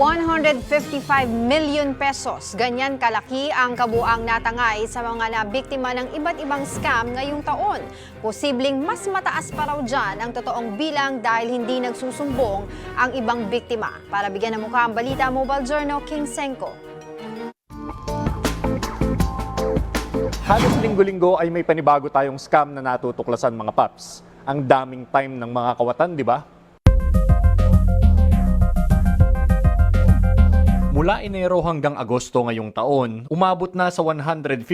155 million pesos. Ganyan kalaki ang kabuang natangay sa mga nabiktima ng iba't ibang scam ngayong taon. Posibleng mas mataas pa raw dyan ang totoong bilang dahil hindi nagsusumbong ang ibang biktima. Para bigyan ng mukha ang balita, Mobile Journal King Senko. Halos linggo-linggo ay may panibago tayong scam na natutuklasan mga paps. Ang daming time ng mga kawatan, di ba? Mula Enero hanggang Agosto ngayong taon, umabot na sa 155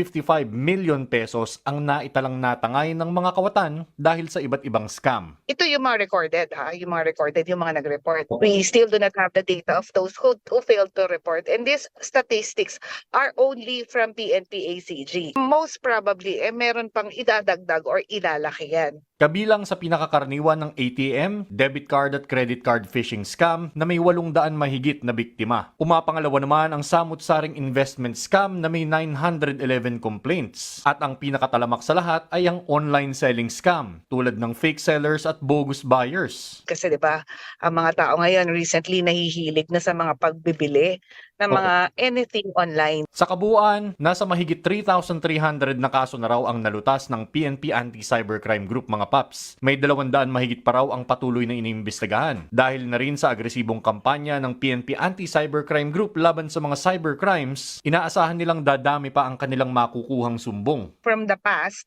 million pesos ang naitalang natangay ng mga kawatan dahil sa iba't ibang scam. ito yung mga recorded ha, yung mga recorded, yung mga nag-report. We still do not have the data of those who, who failed to report. And these statistics are only from PNP ACG. Most probably, eh, meron pang idadagdag or ilalaki yan. Kabilang sa pinakakaraniwan ng ATM, debit card at credit card phishing scam na may 800 mahigit na biktima. Umapangalawa naman ang samut-saring investment scam na may 911 complaints. At ang pinakatalamak sa lahat ay ang online selling scam tulad ng fake sellers at bogus buyers. Kasi 'di ba, ang mga tao ngayon recently nahihilig na sa mga pagbibili ng mga anything online. Sa kabuuan, nasa mahigit 3,300 na kaso na raw ang nalutas ng PNP Anti-Cybercrime Group mga paps. May 200 mahigit pa raw ang patuloy na iniimbestigahan dahil na rin sa agresibong kampanya ng PNP Anti-Cybercrime Group laban sa mga cybercrimes, inaasahan nilang dadami pa ang kanilang makukuhang sumbong. From the past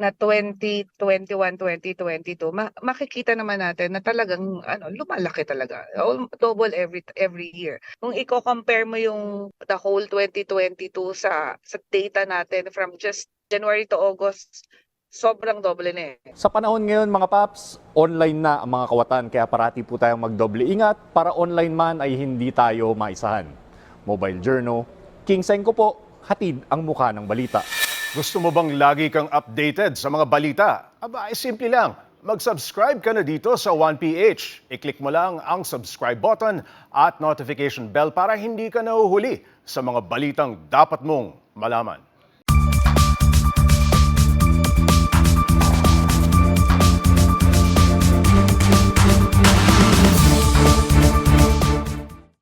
na 2021, 2022, ma- makikita naman natin na talagang ano, lumalaki talaga. Al- Double every every year. Kung i-compare mo yung the whole 2022 sa sa data natin from just January to August, sobrang doble na eh. Sa panahon ngayon mga paps, online na ang mga kawatan kaya parati po tayong magdoble ingat para online man ay hindi tayo maisahan. Mobile Journal, King Senko po, hatid ang mukha ng balita. Gusto mo bang lagi kang updated sa mga balita? Aba, ay simple lang. Mag-subscribe ka na dito sa 1PH. I-click mo lang ang subscribe button at notification bell para hindi ka nahuhuli sa mga balitang dapat mong malaman.